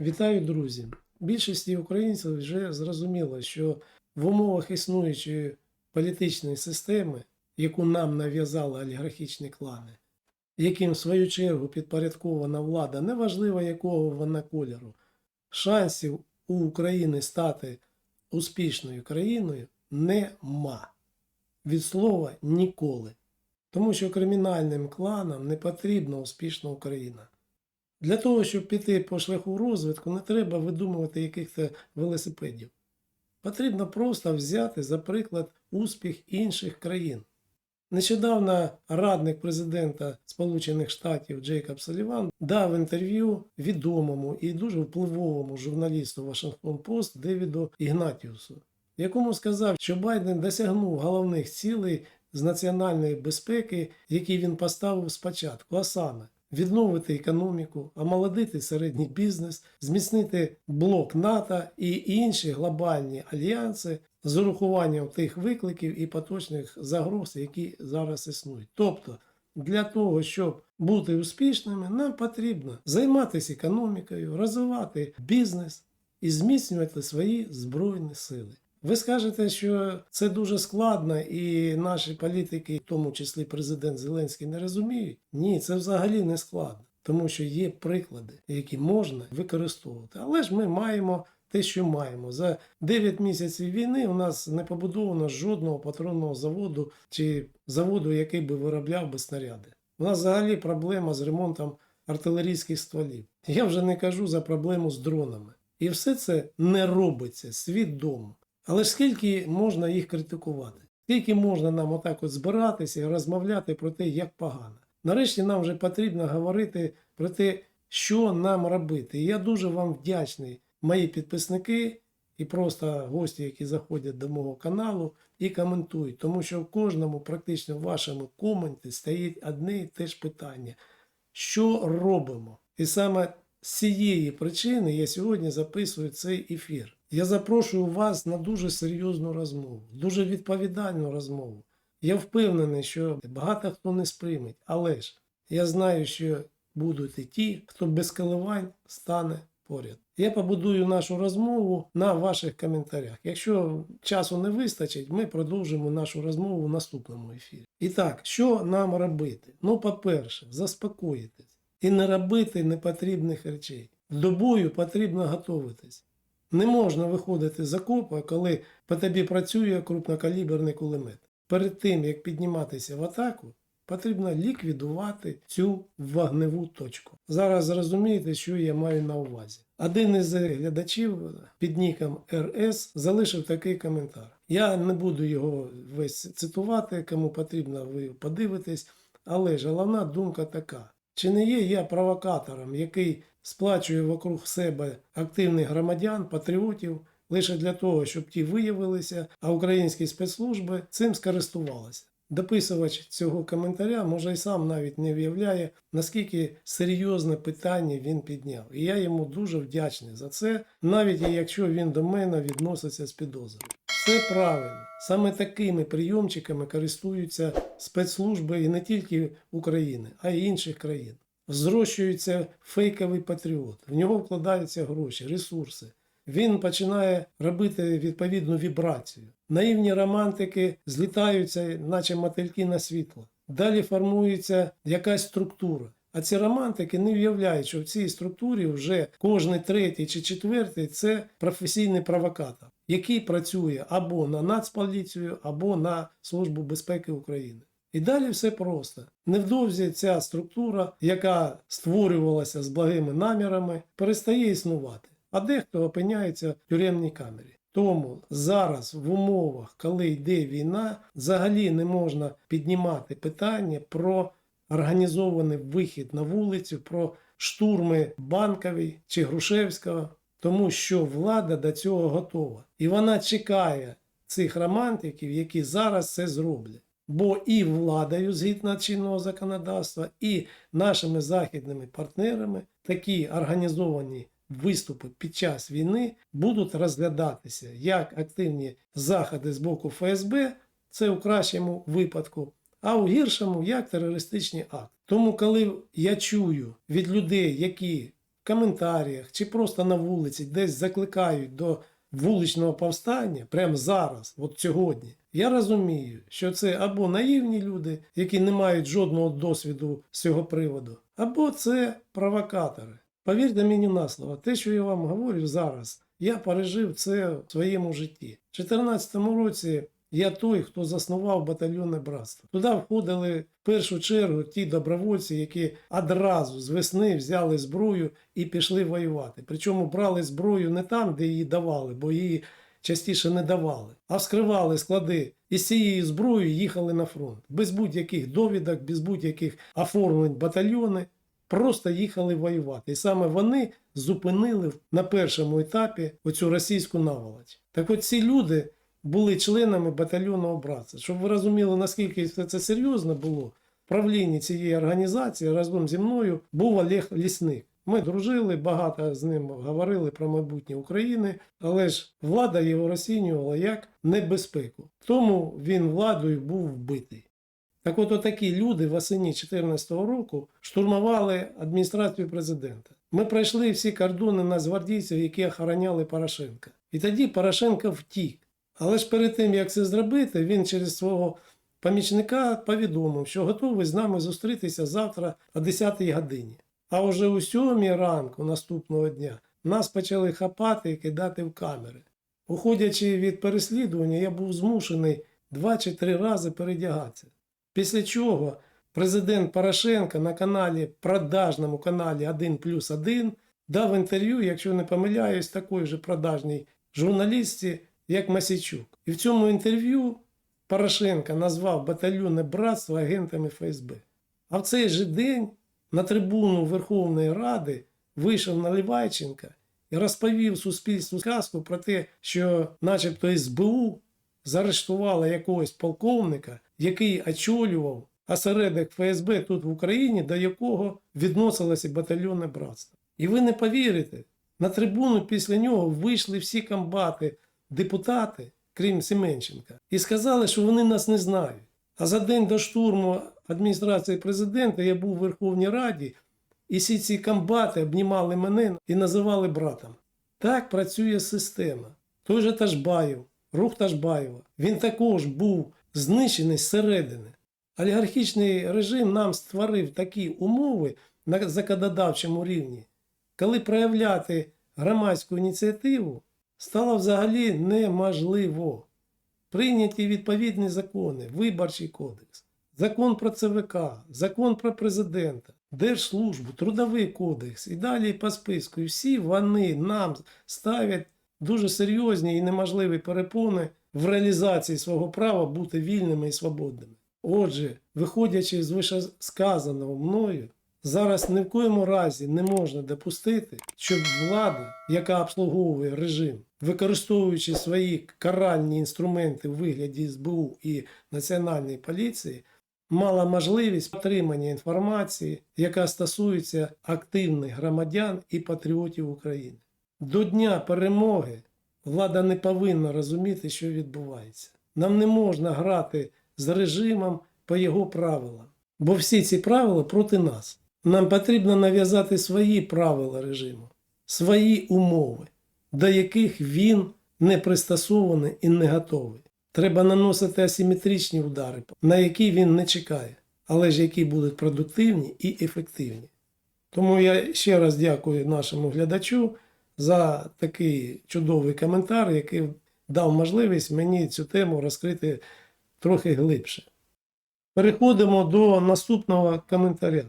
Вітаю, друзі! Більшості українців вже зрозуміло, що в умовах існуючої політичної системи, яку нам нав'язали олігархічні клани, яким в свою чергу підпорядкована влада, неважливо якого вона кольору, шансів у України стати успішною країною нема. Від слова ніколи. Тому що кримінальним кланам не потрібна успішна Україна. Для того, щоб піти по шляху розвитку, не треба видумувати якихось велосипедів. Потрібно просто взяти, за приклад, успіх інших країн. Нещодавно радник президента Сполучених Штатів Джейкоб Саліван дав інтерв'ю відомому і дуже впливовому журналісту Вашингтон Пост Девіду Ігнатіусу, якому сказав, що Байден досягнув головних цілей з національної безпеки, які він поставив спочатку, а саме відновити економіку, омолодити середній бізнес, зміцнити блок НАТО і інші глобальні альянси з урахуванням тих викликів і поточних загроз, які зараз існують. Тобто, для того, щоб бути успішними, нам потрібно займатися економікою, розвивати бізнес і зміцнювати свої збройні сили. Ви скажете, що це дуже складно, і наші політики, в тому числі президент Зеленський, не розуміють. Ні, це взагалі не складно, тому що є приклади, які можна використовувати. Але ж ми маємо те, що маємо. За 9 місяців війни у нас не побудовано жодного патронного заводу чи заводу, який би виробляв би снаряди. У нас взагалі проблема з ремонтом артилерійських стволів. Я вже не кажу за проблему з дронами. І все це не робиться свідомо. Але ж скільки можна їх критикувати? Скільки можна нам отак от збиратися і розмовляти про те, як погано? Нарешті нам вже потрібно говорити про те, що нам робити. І я дуже вам вдячний, мої підписники і просто гості, які заходять до мого каналу і коментують, тому що в кожному, практично в вашому коменті стоїть одне і те ж питання. Що робимо? І саме з цієї причини я сьогодні записую цей ефір. Я запрошую вас на дуже серйозну розмову, дуже відповідальну розмову. Я впевнений, що багато хто не сприйме, але ж я знаю, що будуть і ті, хто без коливань стане поряд. Я побудую нашу розмову на ваших коментарях. Якщо часу не вистачить, ми продовжимо нашу розмову в наступному ефірі. І так, що нам робити? Ну, по-перше, заспокоїтись і не робити непотрібних речей. До бою потрібно готуватись. Не можна виходити з окопа, коли по тобі працює крупнокаліберний кулемет. Перед тим, як підніматися в атаку, потрібно ліквідувати цю вогневу точку. Зараз зрозумієте, що я маю на увазі. Один із глядачів під ніком РС залишив такий коментар. Я не буду його весь цитувати, кому потрібно, ви подивитесь, але ж головна думка така. Чи не є я провокатором, який сплачує вокруг себе активних громадян, патріотів, лише для того, щоб ті виявилися, а українські спецслужби цим скористувалися? Дописувач цього коментаря може і сам навіть не виявляє, наскільки серйозне питання він підняв. І я йому дуже вдячний за це, навіть якщо він до мене відноситься з підозрою. Все правильно. Саме такими прийомчиками користуються спецслужби і не тільки України, а й інших країн. Зрощується фейковий патріот, в нього вкладаються гроші, ресурси. Він починає робити відповідну вібрацію. Наївні романтики злітаються, наче мотильки на світло. Далі формується якась структура. А ці романтики не виявляють, що в цій структурі вже кожний третій чи четвертий це професійний провокатор, який працює або на Нацполіцію, або на Службу безпеки України. І далі все просто. Невдовзі ця структура, яка створювалася з благими намірами, перестає існувати, а дехто опиняється в тюремній камері. Тому зараз в умовах, коли йде війна, взагалі не можна піднімати питання про організований вихід на вулицю, про штурми Банковій чи Грушевського, тому що влада до цього готова. І вона чекає цих романтиків, які зараз це зроблять. Бо і владою, згідно чинного законодавства, і нашими західними партнерами такі організовані виступи під час війни будуть розглядатися як активні заходи з боку ФСБ, це у кращому випадку, а у гіршому як терористичний акт. Тому, коли я чую від людей, які коментарях чи просто на вулиці десь закликають до вуличного повстання прямо зараз, от сьогодні, я розумію, що це або наївні люди, які не мають жодного досвіду з цього приводу, або це провокатори. Повірте мені на слово, те, що я вам говорю зараз, я пережив це в своєму житті. У 2014 році я той, хто заснував батальйонне братство. Туди входили в першу чергу ті добровольці, які одразу з весни взяли зброю і пішли воювати. Причому брали зброю не там, де її давали, бо її частіше не давали, а вскривали склади і з цією зброєю їхали на фронт. Без будь-яких довідок, без будь-яких оформлень батальйони. Просто їхали воювати. І саме вони зупинили на першому етапі оцю російську наволоч. Так от ці люди були членами батальйонного братства. Щоб ви розуміли, наскільки це серйозно було, в правлінні цієї організації разом зі мною був Олег Лісник. Ми дружили, багато з ним говорили про майбутнє України, але ж влада його розцінювала як небезпеку. Тому він владою був вбитий. Так от такі люди восені 2014 року штурмували адміністрацію президента. Ми пройшли всі кордони нацгвардійців, які охороняли Порошенка. І тоді Порошенко втік. Але ж перед тим, як це зробити, він через свого помічника повідомив, що готовий з нами зустрітися завтра о 10 годині. А вже о 7 ранку наступного дня нас почали хапати і кидати в камери. Уходячи від переслідування, я був змушений два чи три рази передягатися. Після чого президент Порошенко на каналі, продажному каналі 1 плюс 1 дав інтерв'ю, якщо не помиляюсь, такої же продажній журналістці, як Масічук. І в цьому інтерв'ю Порошенко назвав батальйонне братство агентами ФСБ. А в цей же день на трибуну Верховної Ради вийшов Наливайченка і розповів суспільству сказку про те, що, начебто, СБУ заарештувала якогось полковника, який очолював осередок ФСБ тут в Україні, до якого відносилося батальйонне братство. І ви не повірите, на трибуну після нього вийшли всі комбати, депутати, крім Семенченка, і сказали, що вони нас не знають. А за день до штурму адміністрації президента я був у Верховній Раді, і всі ці комбати обнімали мене і називали братом. Так працює система. Той же Ташбаєв, рух Ташбаєва, він також був знищений зсередини. Олігархічний режим нам створив такі умови на законодавчому рівні, коли проявляти громадську ініціативу стало взагалі неможливо. Прийняті відповідні закони, Виборчий кодекс, закон про ЦВК, закон про президента, Держслужбу, Трудовий кодекс і далі по списку. І всі вони нам ставлять дуже серйозні і неможливі перепони в реалізації свого права бути вільними і свободними. Отже, виходячи з вищесказаного мною, зараз ні в коєму разі не можна допустити, щоб влада, яка обслуговує режим, використовуючи свої каральні інструменти в вигляді СБУ і Національної поліції, мала можливість отримання інформації, яка стосується активних громадян і патріотів України. До Дня перемоги влада не повинна розуміти, що відбувається. Нам не можна грати з режимом по його правилам, бо всі ці правила проти нас. Нам потрібно нав'язати свої правила режиму, свої умови, до яких він не пристосований і не готовий. Треба наносити асиметричні удари, на які він не чекає, але ж які будуть продуктивні і ефективні. Тому я ще раз дякую нашому глядачу за такий чудовий коментар, який дав можливість мені цю тему розкрити трохи глибше. Переходимо до наступного коментаря.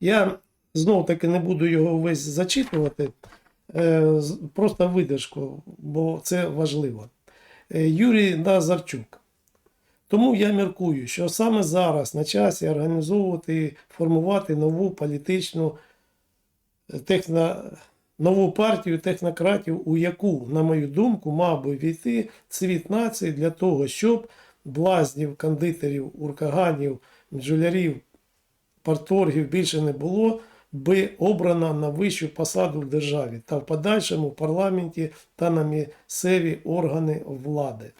Я знов таки не буду його весь зачитувати, просто видержку, бо це важливо. Е, Юрій Назарчук. Тому я міркую, що саме зараз на часі організовувати формувати нову політичну е, техно, нову партію технократів, у яку, на мою думку, мав би війти цвіт нації для того, щоб блазнів, кондитерів, уркаганів, бджолярів, парторгів більше не було, би обрано на вищу посаду в державі та в подальшому парламенті та на місцеві органи влади.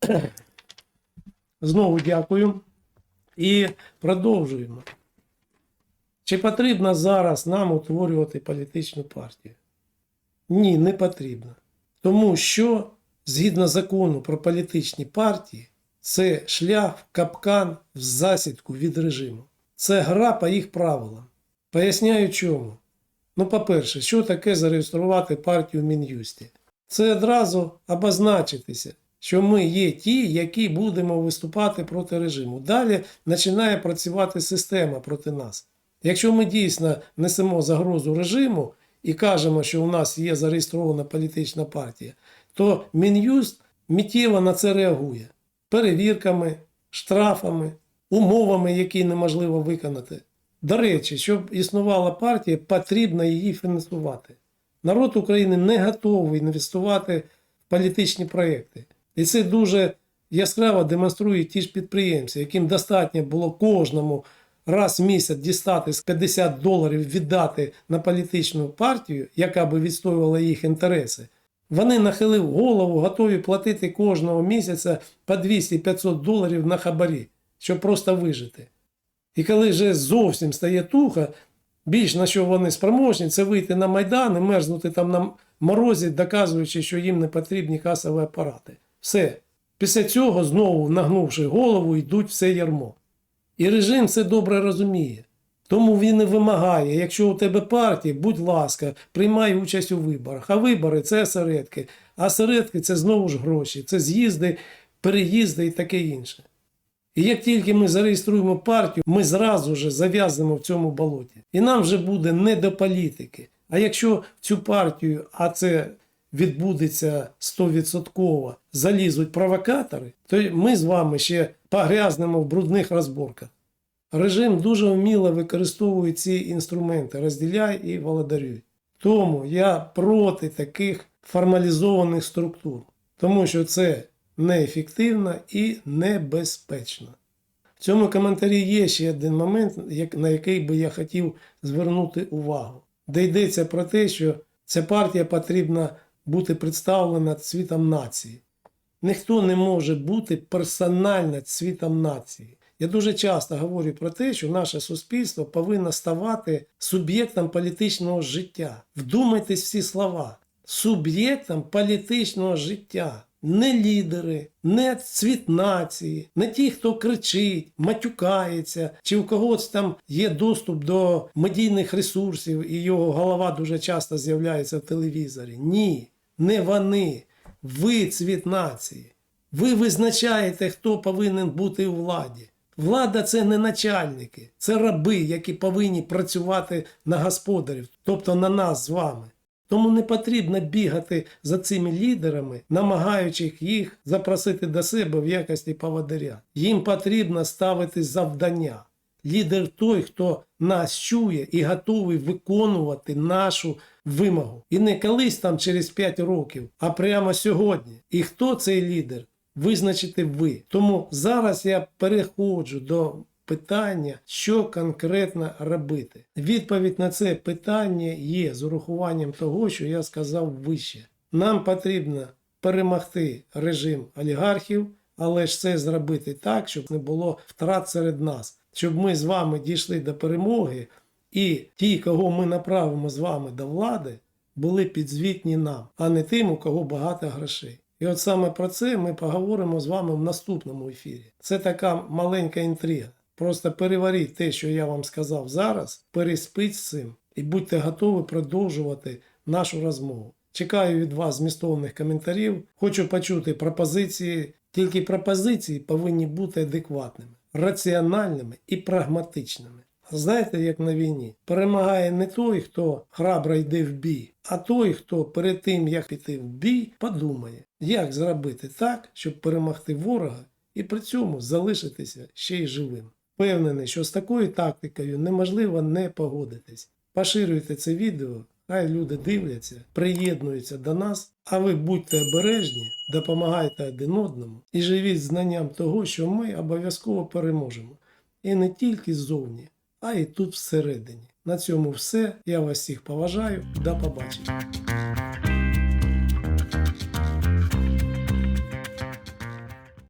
Знову дякую і продовжуємо. Чи потрібно зараз нам утворювати політичну партію? Ні, не потрібно. Тому що, згідно закону про політичні партії, це шлях в капкан в засідку від режиму. Це гра по їх правилам. Поясняю чому. Ну, по-перше, що таке зареєструвати партію в Мін'юсті? Це одразу обозначитися, що ми є ті, які будемо виступати проти режиму. Далі починає працювати система проти нас. Якщо ми дійсно несемо загрозу режиму і кажемо, що у нас є зареєстрована політична партія, то Мін'юст миттєво на це реагує перевірками, штрафами, умовами, які неможливо виконати. До речі, щоб існувала партія, потрібно її фінансувати. Народ України не готовий інвестувати в політичні проекти. І це дуже яскраво демонструють ті ж підприємці, яким достатньо було кожному раз в місяць дістати з 50 доларів віддати на політичну партію, яка би відстоювала їх інтереси. Вони нахилив голову, готові платити кожного місяця по 200-500 доларів на хабарі, щоб просто вижити. І коли вже зовсім стає туха, більш на що вони спроможні, це вийти на Майдан і мерзнути там на морозі, доказуючи, що їм не потрібні касові апарати. Все. Після цього, знову нагнувши голову, йдуть все ярмо. І режим це добре розуміє. Тому він і вимагає, якщо у тебе партія, будь ласка, приймай участь у виборах. А вибори це осередки. А осередки це знову ж гроші, це з'їзди, переїзди і таке інше. І як тільки ми зареєструємо партію, ми зразу ж зав'язуємо в цьому болоті. І нам вже буде не до політики. А якщо цю партію, а це відбудеться 100%, залізуть провокатори, то ми з вами ще погрязнемо в брудних розборках. Режим дуже вміло використовує ці інструменти розділяй і володарюй. Тому я проти таких формалізованих структур, тому що це неефективно і небезпечно. В цьому коментарі є ще один момент, на який би я хотів звернути увагу, де йдеться про те, що ця партія потрібна бути представлена цвітом нації. Ніхто не може бути персонально цвітом нації. Я дуже часто говорю про те, що наше суспільство повинно ставати суб'єктом політичного життя. Вдумайтесь в ці слова. Суб'єктом політичного життя. Не лідери, не цвіт нації, не ті, хто кричить, матюкається, чи у когось там є доступ до медійних ресурсів, і його голова дуже часто з'являється в телевізорі. Ні, не вони. Ви цвіт нації. Ви визначаєте, хто повинен бути у владі. Влада це не начальники, це раби, які повинні працювати на господарів, тобто на нас з вами. Тому не потрібно бігати за цими лідерами, намагаючись їх запросити до себе в якості поводиря. Їм потрібно ставити завдання. Лідер той, хто нас чує і готовий виконувати нашу вимогу. І не колись там через 5 років, а прямо сьогодні. І хто цей лідер? Визначите ви. Тому зараз я переходжу до питання, що конкретно робити. Відповідь на це питання є з урахуванням того, що я сказав вище. Нам потрібно перемогти режим олігархів, але ж це зробити так, щоб не було втрат серед нас, щоб ми з вами дійшли до перемоги, і ті, кого ми направимо з вами до влади, були підзвітні нам, а не тим, у кого багато грошей. І от саме про це ми поговоримо з вами в наступному ефірі. Це така маленька інтрига. Просто переваріть те, що я вам сказав зараз, переспіть з цим і будьте готові продовжувати нашу розмову. Чекаю від вас змістовних коментарів. Хочу почути пропозиції. Тільки пропозиції повинні бути адекватними, раціональними і прагматичними. Знаєте, як на війні, перемагає не той, хто храбро йде в бій, а той, хто перед тим, як піти в бій, подумає, як зробити так, щоб перемогти ворога і при цьому залишитися ще й живим. Впевнений, що з такою тактикою неможливо не погодитись. Поширюйте це відео, хай люди дивляться, приєднуються до нас, а ви будьте обережні, допомагайте один одному і живіть знанням того, що ми обов'язково переможемо. І не тільки ззовні, а й тут всередині. На цьому все. Я вас всіх поважаю. До побачення.